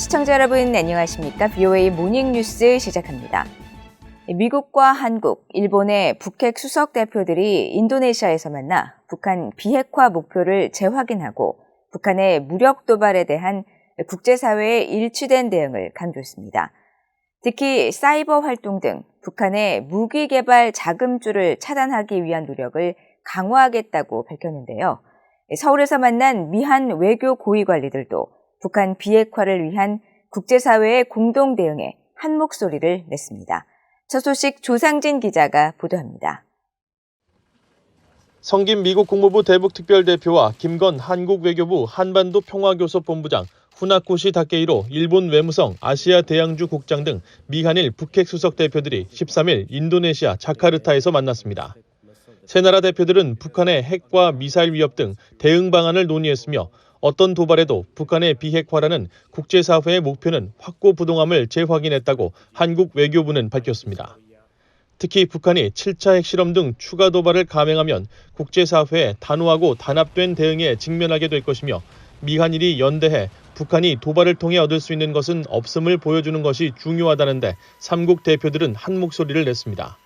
시청자 여러분 안녕하십니까? BOA 모닝 뉴스 시작합니다. 미국과 한국, 일본의 북핵 수석 대표들이 인도네시아에서 만나 북한 비핵화 목표를 재확인하고 북한의 무력 도발에 대한 국제사회의 일치된 대응을 강조했습니다. 특히 사이버 활동 등 북한의 무기 개발 자금줄을 차단하기 위한 노력을 강화하겠다고 밝혔는데요. 서울에서 만난 미한 외교 고위 관리들도 북한 비핵화를 위한 국제사회의 공동 대응에 한 목소리를 냈습니다. 첫 소식 조상진 기자가 보도합니다. 성김 미국 국무부 대북특별대표와 김건 한국 외교부 한반도 평화교섭본부장, 후나코시 다케이로 일본 외무성 아시아 대양주 국장 등 미한일 북핵 수석 대표들이 13일 인도네시아 자카르타에서 만났습니다. 세 나라 대표들은 북한의 핵과 미사일 위협 등 대응 방안을 논의했으며 어떤 도발에도 북한의 비핵화라는 국제사회의 목표는 확고부동함을 재확인했다고 한국 외교부는 밝혔습니다. 특히 북한이 7차 핵실험 등 추가 도발을 감행하면 국제사회에 단호하고 단합된 대응에 직면하게 될 것이며 미한일이 연대해 북한이 도발을 통해 얻을 수 있는 것은 없음을 보여주는 것이 중요하다는데 삼국 대표들은 한 목소리를 냈습니다.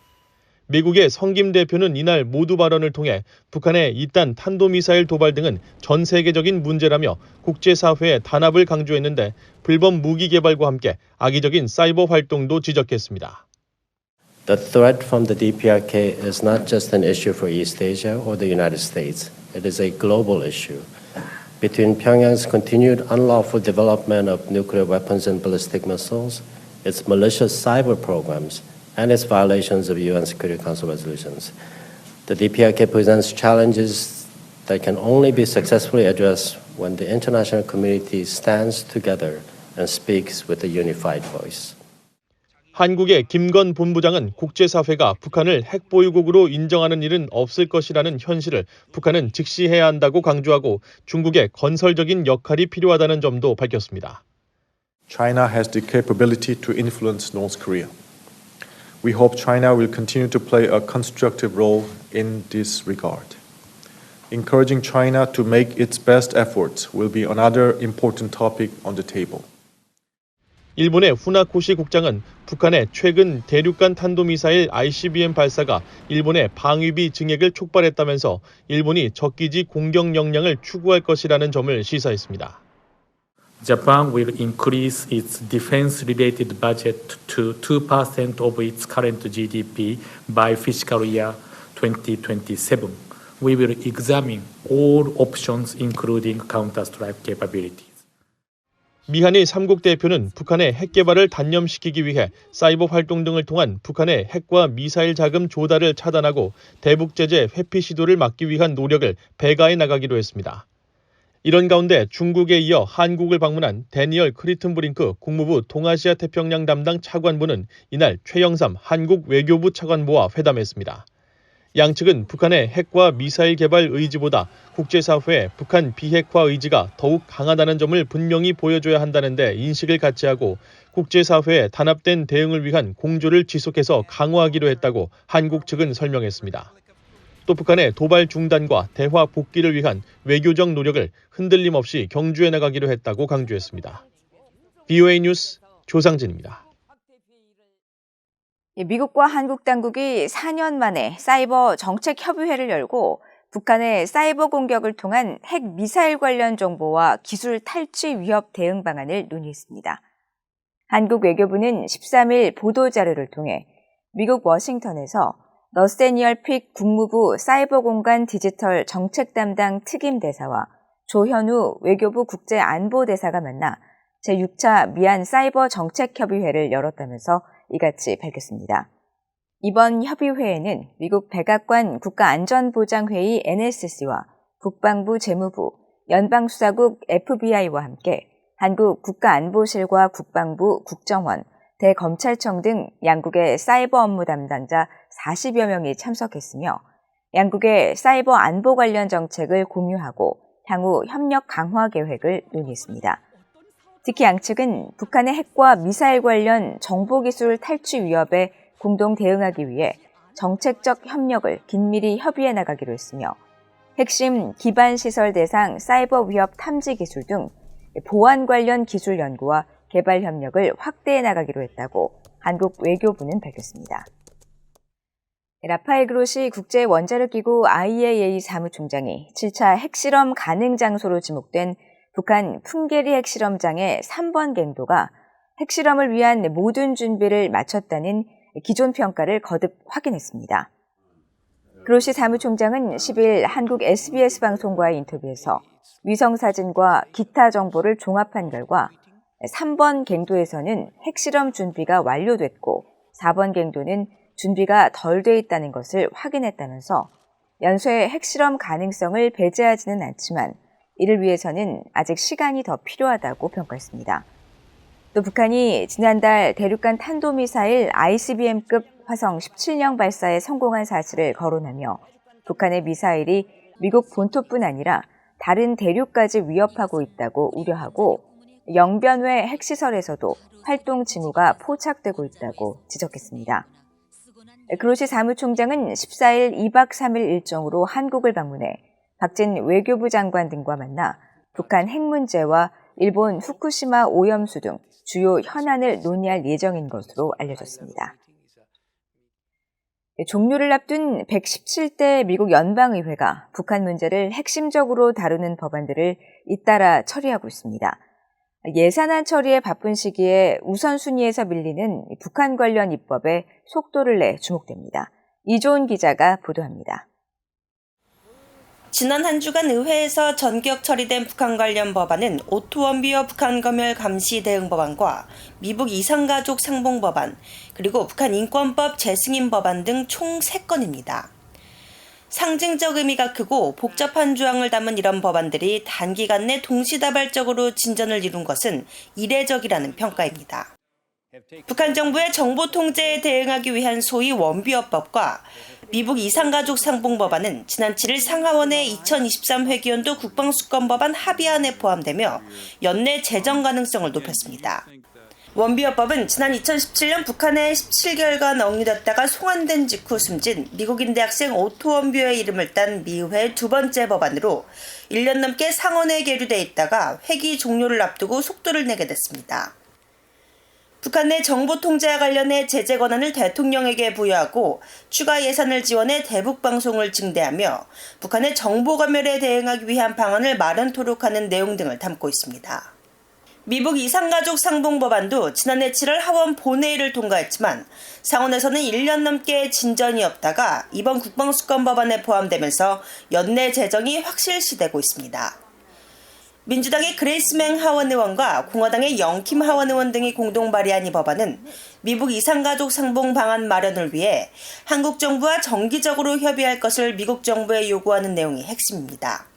미국의 성김 대표는 이날 모두 발언을 통해 북한의 이딴 탄도미사일 도발 등은 전 세계적인 문제라며 국제사회의 단합을 강조했는데 불법 무기 개발과 함께 악의적인 사이버 활동도 지적했습니다. The threat from the DPRK is not just an issue for East Asia or the United States. It is a global issue. Between Pyongyang's continued unlawful development of nuclear weapons and ballistic missiles, its malicious cyber programs, and its violations of UN Security Council resolutions, the DPRK presents challenges that can only be successfully addressed when the international community stands together and speaks with a unified voice. 한국의 김건 본부장은 국제사회가 북한을 핵보유국으로 인정하는 일은 없을 것이라는 현실을 북한은 직시해야 한다고 강조하고 중국의 건설적인 역할이 필요하다는 점도 밝혔습니다. China has the capability to influence North Korea. We hope China will continue to play a constructive role in this regard. Encouraging China to make its best efforts will be another important topic on the table. 일본의 후나코시 국장은 북한의 최근 대륙간 탄도미사일 ICBM 발사가 일본의 방위비 증액을 촉발했다면서 일본이 적기지 공격 역량을 추구할 것이라는 점을 시사했습니다. Japan will increase its defense related budget to 2% of its current GDP by fiscal year 2027. We will examine all options, including counter-strike capabilities. 미한일 삼국 대표는 북한의 핵 개발을 단념시키기 위해 사이버 활동 등을 통한 북한의 핵과 미사일 자금 조달을 차단하고 대북 제재 회피 시도를 막기 위한 노력을 배가해 나가기로 했습니다. 이런 가운데 중국에 이어 한국을 방문한 데니얼 크리튼 브링크 국무부 동아시아 태평양 담당 차관보는 이날 최영삼 한국 외교부 차관보와 회담했습니다. 양측은 북한의 핵과 미사일 개발 의지보다 국제사회의 북한 비핵화 의지가 더욱 강하다는 점을 분명히 보여줘야 한다는데 인식을 같이 하고 국제사회의 단합된 대응을 위한 공조를 지속해서 강화하기로 했다고 한국 측은 설명했습니다. 또 북한의 도발 중단과 대화 복귀를 위한 외교적 노력을 흔들림 없이 경주해 나가기로 했다고 강조했습니다. BOA 뉴스 조상진입니다. 미국과 한국 당국이 4년 만에 사이버 정책 협의회를 열고 북한의 사이버 공격을 통한 핵 미사일 관련 정보와 기술 탈취 위협 대응 방안을 논의했습니다. 한국 외교부는 13일 보도 자료를 통해 미국 워싱턴에서 너스데니얼 픽 국무부 사이버 공간 디지털 정책 담당 특임 대사와 조현우 외교부 국제안보대사가 만나 제6차 미안 사이버 정책 협의회를 열었다면서 이같이 밝혔습니다. 이번 협의회에는 미국 백악관 국가안전보장회의 NSC와 국방부 재무부, 연방수사국 FBI와 함께 한국 국가안보실과 국방부, 국정원, 대검찰청 등 양국의 사이버 업무 담당자 40여 명이 참석했으며 양국의 사이버 안보 관련 정책을 공유하고 향후 협력 강화 계획을 논의했습니다. 특히 양측은 북한의 핵과 미사일 관련 정보기술 탈취 위협에 공동 대응하기 위해 정책적 협력을 긴밀히 협의해 나가기로 했으며 핵심 기반 시설 대상 사이버 위협 탐지 기술 등 보안 관련 기술 연구와 개발 협력을 확대해 나가기로 했다고 한국 외교부는 밝혔습니다. 라파엘 그로시 국제 원자력 기구 IAEA 사무총장이 7차 핵실험 가능 장소로 지목된 북한 풍계리 핵실험장의 3번 갱도가 핵실험을 위한 모든 준비를 마쳤다는 기존 평가를 거듭 확인했습니다. 그로시 사무총장은 10일 한국 SBS 방송과의 인터뷰에서 위성 사진과 기타 정보를 종합한 결과 3번 갱도에서는 핵실험 준비가 완료됐고 4번 갱도는 준비가 덜 돼 있다는 것을 확인했다면서 연쇄 핵실험 가능성을 배제하지는 않지만 이를 위해서는 아직 시간이 더 필요하다고 평가했습니다. 또 북한이 지난달 대륙간 탄도미사일 ICBM급 화성 17형 발사에 성공한 사실을 거론하며 북한의 미사일이 미국 본토뿐 아니라 다른 대륙까지 위협하고 있다고 우려하고 영변외 핵시설에서도 활동 징후가 포착되고 있다고 지적했습니다. 그로시 사무총장은 14일 2박 3일 일정으로 한국을 방문해 박진 외교부 장관 등과 만나 북한 핵 문제와 일본 후쿠시마 오염수 등 주요 현안을 논의할 예정인 것으로 알려졌습니다. 종료를 앞둔 117대 미국 연방의회가 북한 문제를 핵심적으로 다루는 법안들을 잇따라 처리하고 있습니다. 예산안 처리에 바쁜 시기에 우선순위에서 밀리는 북한 관련 입법에 속도를 내 주목됩니다. 이조은 기자가 보도합니다. 지난 한 주간 의회에서 전격 처리된 북한 관련 법안은 오토원비어 북한 검열 감시 대응 법안과 미북 이상가족 상봉 법안, 그리고 북한 인권법 재승인 법안 등 총 3건입니다. 상징적 의미가 크고 복잡한 조항을 담은 이런 법안들이 단기간 내 동시다발적으로 진전을 이룬 것은 이례적이라는 평가입니다. 북한 정부의 정보 통제에 대응하기 위한 소위 원비어법과 미북 이상가족 상봉 법안은 지난 7일 상하원의 2023 회기연도 국방수권 법안 합의안에 포함되며 연내 재정 가능성을 높였습니다. 원비어법은 지난 2017년 북한에 17개월간 억류됐다가 송환된 직후 숨진 미국인 대학생 오토 원비어의 이름을 딴 미의회 두 번째 법안으로 1년 넘게 상원에 계류돼 있다가 회기 종료를 앞두고 속도를 내게 됐습니다. 북한 내 정보 통제와 관련해 제재 권한을 대통령에게 부여하고 추가 예산을 지원해 대북 방송을 증대하며 북한의 정보 검열에 대응하기 위한 방안을 마련토록 하는 내용 등을 담고 있습니다. 미북 이상가족 상봉 법안도 지난해 7월 하원 본회의를 통과했지만 상원에서는 1년 넘게 진전이 없다가 이번 국방수권 법안에 포함되면서 연내 재정이 확실시되고 있습니다. 민주당의 그레이스맹 하원 의원과 공화당의 영킴 하원 의원 등이 공동 발의한 이 법안은 미북 이상가족 상봉 방안 마련을 위해 한국 정부와 정기적으로 협의할 것을 미국 정부에 요구하는 내용이 핵심입니다.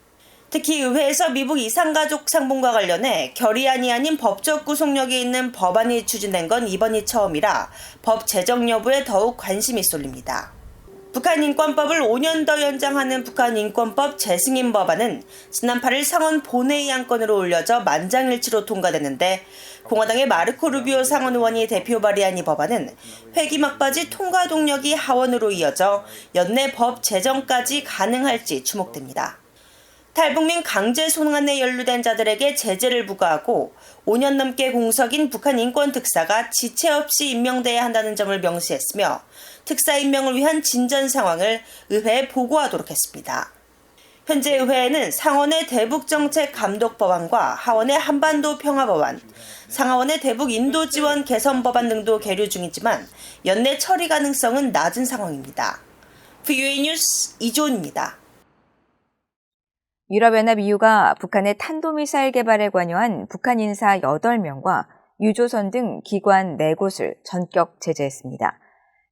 특히 의회에서 미북 이상가족 상봉과 관련해 결의안이 아닌 법적 구속력이 있는 법안이 추진된 건 이번이 처음이라 법 제정 여부에 더욱 관심이 쏠립니다. 북한 인권법을 5년 더 연장하는 북한 인권법 재승인 법안은 지난 8일 상원 본회의 안건으로 올려져 만장일치로 통과됐는데 공화당의 마르코 루비오 상원 의원이 대표 발의한 이 법안은 회기 막바지 통과 동력이 하원으로 이어져 연내 법 제정까지 가능할지 주목됩니다. 탈북민 강제 송환에 연루된 자들에게 제재를 부과하고 5년 넘게 공석인 북한 인권 특사가 지체 없이 임명돼야 한다는 점을 명시했으며 특사 임명을 위한 진전 상황을 의회에 보고하도록 했습니다. 현재 의회에는 상원의 대북정책 감독 법안과 하원의 한반도 평화 법안, 상하원의 대북 인도 지원 개선 법안 등도 계류 중이지만 연내 처리 가능성은 낮은 상황입니다. VUA 뉴스 이조은입니다. 유럽연합 EU가 북한의 탄도미사일 개발에 관여한 북한 인사 8명과 유조선 등 기관 4곳을 전격 제재했습니다.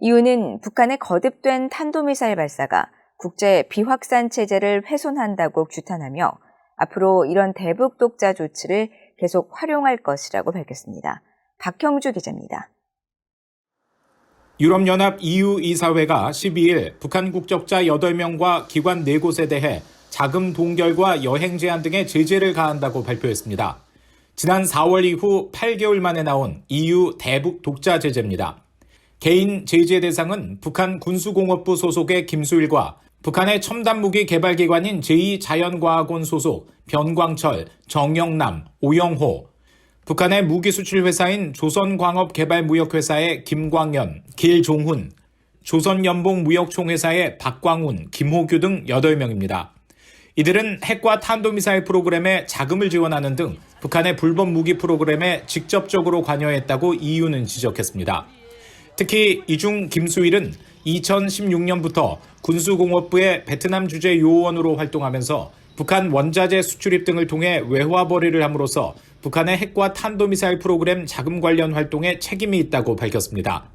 이유는 북한의 거듭된 탄도미사일 발사가 국제 비확산 체제를 훼손한다고 규탄하며 앞으로 이런 대북 독자 조치를 계속 활용할 것이라고 밝혔습니다. 박형주 기자입니다. 유럽연합 EU 이사회가 12일 북한 국적자 8명과 기관 4곳에 대해 자금 동결과 여행 제한 등의 제재를 가한다고 발표했습니다. 지난 4월 이후 8개월 만에 나온 EU 대북 독자 제재입니다. 개인 제재 대상은 북한 군수공업부 소속의 김수일과 북한의 첨단 무기 개발 기관인 제2자연과학원 소속 변광철, 정영남, 오영호, 북한의 무기 수출 회사인 조선광업개발무역회사의 김광연, 길종훈, 조선연봉무역총회사의 박광훈, 김호규 등 8명입니다. 이들은 핵과 탄도미사일 프로그램에 자금을 지원하는 등 북한의 불법 무기 프로그램에 직접적으로 관여했다고 이유는 지적했습니다. 특히 이중 김수일은 2016년부터 군수공업부의 베트남 주재 요원으로 활동하면서 북한 원자재 수출입 등을 통해 외화 벌이를 함으로써 북한의 핵과 탄도미사일 프로그램 자금 관련 활동에 책임이 있다고 밝혔습니다.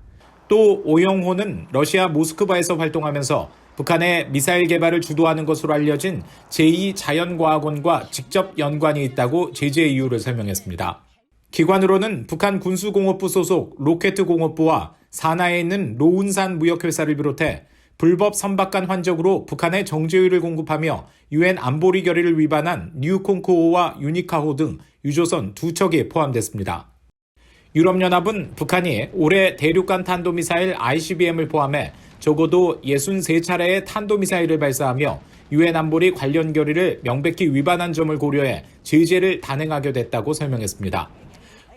또 오영호는 러시아 모스크바에서 활동하면서 북한의 미사일 개발을 주도하는 것으로 알려진 제2자연과학원과 직접 연관이 있다고 제재 이유를 설명했습니다. 기관으로는 북한 군수공업부 소속 로켓공업부와 산하에 있는 로운산 무역회사를 비롯해 불법 선박간 환적으로 북한의 정제유를 공급하며 유엔 안보리 결의를 위반한 뉴콩크호와 유니카호 등 유조선 두 척이 포함됐습니다. 유럽연합은 북한이 올해 대륙간 탄도미사일 ICBM을 포함해 적어도 63차례의 탄도미사일을 발사하며 유엔 안보리 관련 결의를 명백히 위반한 점을 고려해 제재를 단행하게 됐다고 설명했습니다.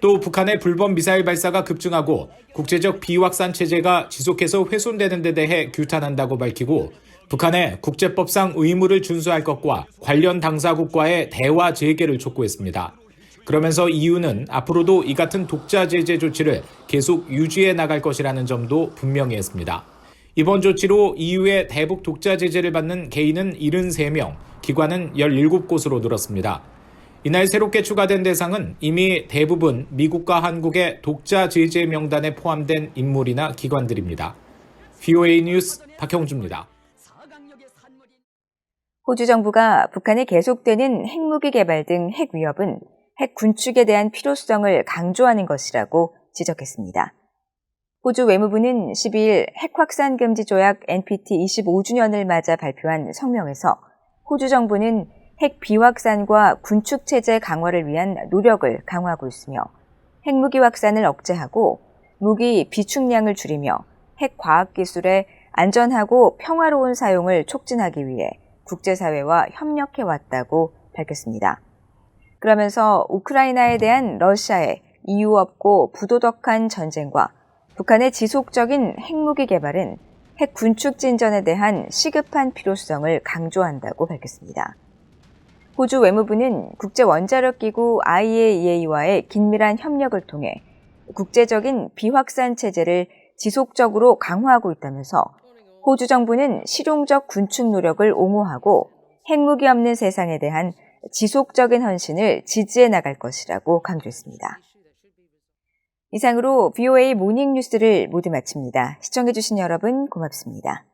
또 북한의 불법 미사일 발사가 급증하고 국제적 비확산 체제가 지속해서 훼손되는 데 대해 규탄한다고 밝히고 북한의 국제법상 의무를 준수할 것과 관련 당사국과의 대화 재개를 촉구했습니다. 그러면서 EU는 앞으로도 이 같은 독자 제재 조치를 계속 유지해 나갈 것이라는 점도 분명히 했습니다. 이번 조치로 EU의 대북 독자 제재를 받는 개인은 73명, 기관은 17곳으로 늘었습니다. 이날 새롭게 추가된 대상은 이미 대부분 미국과 한국의 독자 제재 명단에 포함된 인물이나 기관들입니다. VOA 뉴스 박형주입니다. 호주 정부가 북한의 계속되는 핵무기 개발 등 핵 위협은 핵 군축에 대한 필요성을 강조하는 것이라고 지적했습니다. 호주 외무부는 12일 핵 확산 금지 조약 NPT 25주년을 맞아 발표한 성명에서 호주 정부는 핵 비확산과 군축 체제 강화를 위한 노력을 강화하고 있으며 핵무기 확산을 억제하고 무기 비축량을 줄이며 핵 과학 기술의 안전하고 평화로운 사용을 촉진하기 위해 국제사회와 협력해 왔다고 밝혔습니다. 그러면서 우크라이나에 대한 러시아의 이유 없고 부도덕한 전쟁과 북한의 지속적인 핵무기 개발은 핵 군축 진전에 대한 시급한 필요성을 강조한다고 밝혔습니다. 호주 외무부는 국제 원자력 기구 IAEA와의 긴밀한 협력을 통해 국제적인 비확산 체제를 지속적으로 강화하고 있다면서 호주 정부는 실용적 군축 노력을 옹호하고 핵무기 없는 세상에 대한 지속적인 헌신을 지지해 나갈 것이라고 강조했습니다. 이상으로 VOA 모닝 뉴스를 모두 마칩니다. 시청해주신 여러분 고맙습니다.